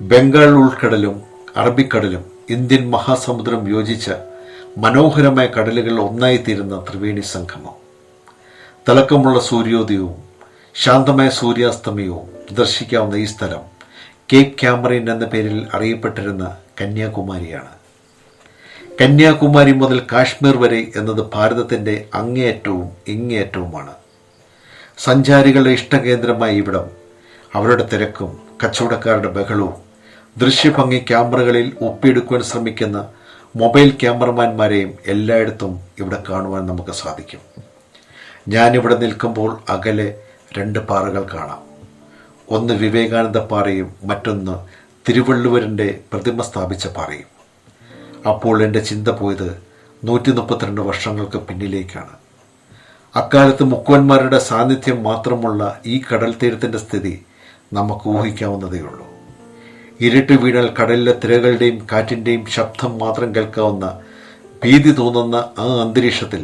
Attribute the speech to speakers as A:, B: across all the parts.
A: Bengal ഉൾക്കടലും അറബിക്കടലും Indian മഹാസമുദ്രം യോജിച്ച മനോഹരമായ കടലുകൾ ഒന്നായിത്തീരുന്ന ത്രിവേണി സംഗമം. തിളക്കമുള്ള സൂര്യോദയവും ശാന്തമായ സൂര്യാസ്തമയവും ദർശിക്കാവുന്ന ഈ സ്ഥലം കേപ്പ് ക്യാമറിൻ എന്ന പേരിൽ അറിയപ്പെട്ടിരുന്ന കന്യാകുമാരിയാണ്. കന്യാകുമാരി മുതൽ കാശ്മീർ വരെ എന്നത് ഭാരതത്തിന്റെ അങ്ങേയറ്റവും ഇങ്ങേയറ്റവുമാണ്. സഞ്ചാരികളുടെ ഇഷ്ടകേന്ദ്രമായ ഇവിടം അവരുടെ തിരക്കും കച്ചവടക്കാരുടെ ബഹളവും ദൃശ്യഭംഗി ക്യാമറകളിൽ ഒപ്പിയെടുക്കുവാൻ ശ്രമിക്കുന്ന മൊബൈൽ ക്യാമറമാന്മാരെയും എല്ലായിടത്തും ഇവിടെ കാണുവാൻ നമുക്ക് സാധിക്കും. ഞാനിവിടെ നിൽക്കുമ്പോൾ അകലെ രണ്ട് പാറകൾ കാണാം. ഒന്ന് വിവേകാനന്ദ പാറയും മറ്റൊന്ന് തിരുവള്ളുവരന്റെ പ്രതിമ സ്ഥാപിച്ച പാറയും. അപ്പോൾ എന്റെ ചിന്ത പോയത് നൂറ്റി മുപ്പത്തിരണ്ട് വർഷങ്ങൾക്ക് പിന്നിലേക്കാണ്. അക്കാലത്ത് മുക്കുവന്മാരുടെ സാന്നിധ്യം മാത്രമുള്ള ഈ കടൽ തീരത്തിന്റെ സ്ഥിതി നമുക്ക് ഊഹിക്കാവുന്നതേയുള്ളൂ. ഇരുട്ട് വീണാൽ കടലിലെ തിരകളുടെയും കാറ്റിന്റെയും ശബ്ദം മാത്രം കേൾക്കാവുന്ന ഭീതി തോന്നുന്ന ആ അന്തരീക്ഷത്തിൽ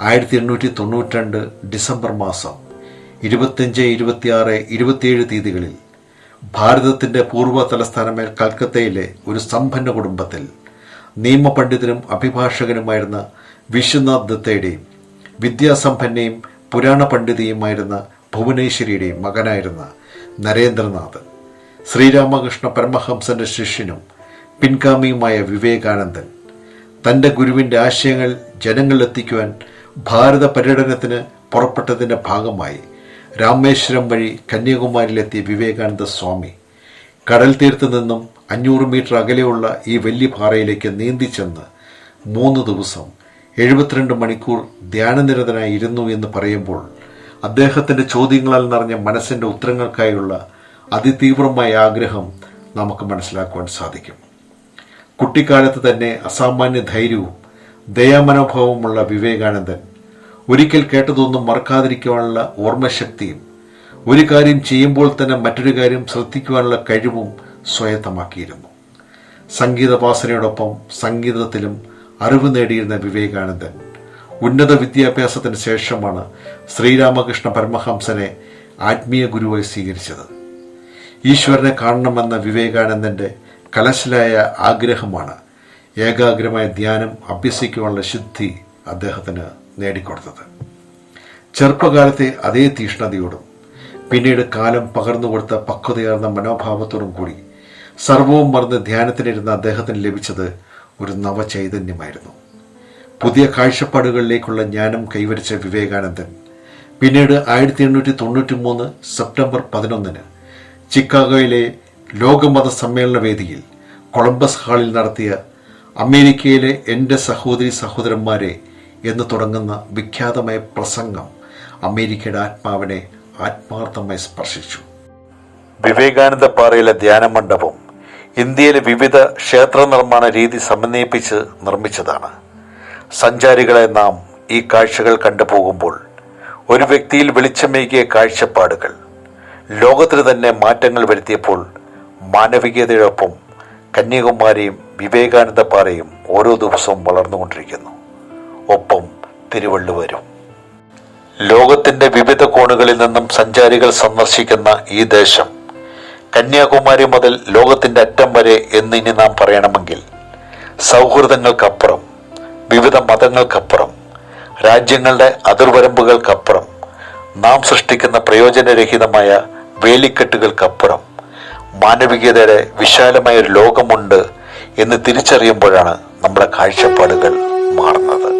A: ആയിരത്തി എണ്ണൂറ്റി തൊണ്ണൂറ്റിരണ്ട് ഡിസംബർ മാസം ഇരുപത്തിയഞ്ച് ഇരുപത്തിയാറ് ഇരുപത്തിയേഴ് തീയതികളിൽ ഭാരതത്തിന്റെ പൂർവ തലസ്ഥാനമായ കൽക്കത്തയിലെ ഒരു സമ്പന്ന കുടുംബത്തിൽ നിയമപണ്ഡിതനും അഭിഭാഷകനുമായിരുന്ന വിശ്വനാഥ് ദത്തയുടെയും വിദ്യാസമ്പന്നയും പുരാണ പണ്ഡിതയുമായിരുന്ന ഭുവനേശ്വരിയുടെയും മകനായിരുന്ന നരേന്ദ്രനാഥ് ശ്രീരാമകൃഷ്ണ പരമഹംസന്റെ ശിഷ്യനും പിൻഗാമിയുമായ വിവേകാനന്ദൻ. തന്റെ ഗുരുവിന്റെ ആശയങ്ങൾ ജനങ്ങളിലെത്തിക്കുവാൻ ഭാരത പര്യടനത്തിന് പുറപ്പെട്ടതിന്റെ ഭാഗമായി രാമേശ്വരം വഴി കന്യാകുമാരിയിലെത്തിയ വിവേകാനന്ദ സ്വാമി കടൽ തീർത്ത് നിന്നും അഞ്ഞൂറ് മീറ്റർ അകലെയുള്ള ഈ വലിയ പാറയിലേക്ക് നീന്തി ചെന്ന് മൂന്ന് ദിവസം എഴുപത്തിരണ്ട് മണിക്കൂർ ധ്യാനനിരതനായി ഇരുന്നു എന്ന് പറയുമ്പോൾ അദ്ദേഹത്തിന്റെ ചോദ്യങ്ങളാൽ നിറഞ്ഞ മനസ്സിന്റെ ഉത്തരങ്ങൾക്കായുള്ള അതിതീവ്രമായ ആഗ്രഹം നമുക്ക് മനസ്സിലാക്കുവാൻ സാധിക്കും. കുട്ടിക്കാലത്ത് തന്നെ അസാമാന്യ ധൈര്യവും ദയാമനോഭാവമുള്ള വിവേകാനന്ദൻ ഒരിക്കൽ കേട്ടതൊന്നും മറക്കാതിരിക്കുവാനുള്ള ഓർമ്മശക്തിയും ഒരു കാര്യം ചെയ്യുമ്പോൾ തന്നെ മറ്റൊരു കാര്യം ശ്രദ്ധിക്കുവാനുള്ള കഴിവും സ്വായത്തമാക്കിയിരുന്നു. സംഗീതവാസനയോടൊപ്പം സംഗീതത്തിലും അറിവ് നേടിയിരുന്ന വിവേകാനന്ദൻ ഉന്നത വിദ്യാഭ്യാസത്തിന് ശേഷമാണ് ശ്രീരാമകൃഷ്ണ പരമഹംസനെ ആത്മീയ ഗുരുവായി സ്വീകരിച്ചത്. ഈശ്വരനെ കാണണമെന്ന വിവേകാനന്ദന്റെ കലശലായ ആഗ്രഹമാണ് ഏകാഗ്രമായ ധ്യാനം അഭ്യസിക്കുവാനുള്ള ശുദ്ധി അദ്ദേഹത്തിന് നേടിക്കൊടുത്തത്. ചെറുപ്പകാലത്തെ അതേ തീഷ്ണതയോടും പിന്നീട് കാലം പകർന്നുകൊടുത്ത പക്വതയാർന്ന മനോഭാവത്തോടും കൂടി സർവവും മറന്ന് ധ്യാനത്തിനിരുന്ന അദ്ദേഹത്തിന് ലഭിച്ചത് ഒരു നവചൈതന്യമായിരുന്നു. പുതിയ കാഴ്ചപ്പാടുകളിലേക്കുള്ള ജ്ഞാനം കൈവരിച്ച വിവേകാനന്ദൻ പിന്നീട് ആയിരത്തി എണ്ണൂറ്റി തൊണ്ണൂറ്റി മൂന്ന് സെപ്റ്റംബർ പതിനൊന്നിന് ചിക്കാഗോയിലെ ലോകമത സമ്മേളന വേദിയിൽ കൊളംബസ് ഹാളിൽ നടത്തിയ അമേരിക്കയിലെ എന്റെ സഹോദരി സഹോദരന്മാരെ എന്ന് തുടങ്ങുന്ന വിഖ്യാതമായ പ്രസംഗം അമേരിക്കയുടെ ആത്മാവിനെ ആത്മാർത്ഥമായി സ്പർശിച്ചു. വിവേകാനന്ദ പാറയിലെ ധ്യാന മണ്ഡപം ഇന്ത്യയിലെ വിവിധ ക്ഷേത്ര നിർമ്മാണ രീതി സമന്വയിപ്പിച്ച് നിർമ്മിച്ചതാണ്. സഞ്ചാരികളെ നാം ഈ കാഴ്ചകൾ കണ്ടുപോകുമ്പോൾ ഒരു വ്യക്തിയിൽ വെളിച്ചമേകിയ കാഴ്ചപ്പാടുകൾ ലോകത്തിന് തന്നെ മാറ്റങ്ങൾ വരുത്തിയപ്പോൾ മാനവികതയോടൊപ്പം കന്യാകുമാരിയും വിവേകാനന്ദ പാറയും ഓരോ ദിവസവും വളർന്നുകൊണ്ടിരിക്കുന്നു. ഒപ്പം തിരുവള്ളുവരും. ലോകത്തിന്റെ വിവിധ കോണുകളിൽ നിന്നും സഞ്ചാരികൾ സന്ദർശിക്കുന്ന ഈ ദേശം കന്യാകുമാരി മുതൽ ലോകത്തിന്റെ അറ്റം വരെ എന്നിനി നാം പറയണമെങ്കിൽ സൗഹൃദങ്ങൾക്കപ്പുറം വിവിധ മതങ്ങൾക്കപ്പുറം രാജ്യങ്ങളുടെ അതിർവരമ്പുകൾക്കപ്പുറം നാം സൃഷ്ടിക്കുന്ന പ്രയോജനരഹിതമായ വേലിക്കെട്ടുകൾക്കപ്പുറം. മാനവികതയുടെ വിശാലമായ ഒരു ലോകമുണ്ട് എന്ന് തിരിച്ചറിയുമ്പോഴാണ് നമ്മുടെ കാഴ്ചപ്പാടുകൾ മാറുന്നത്.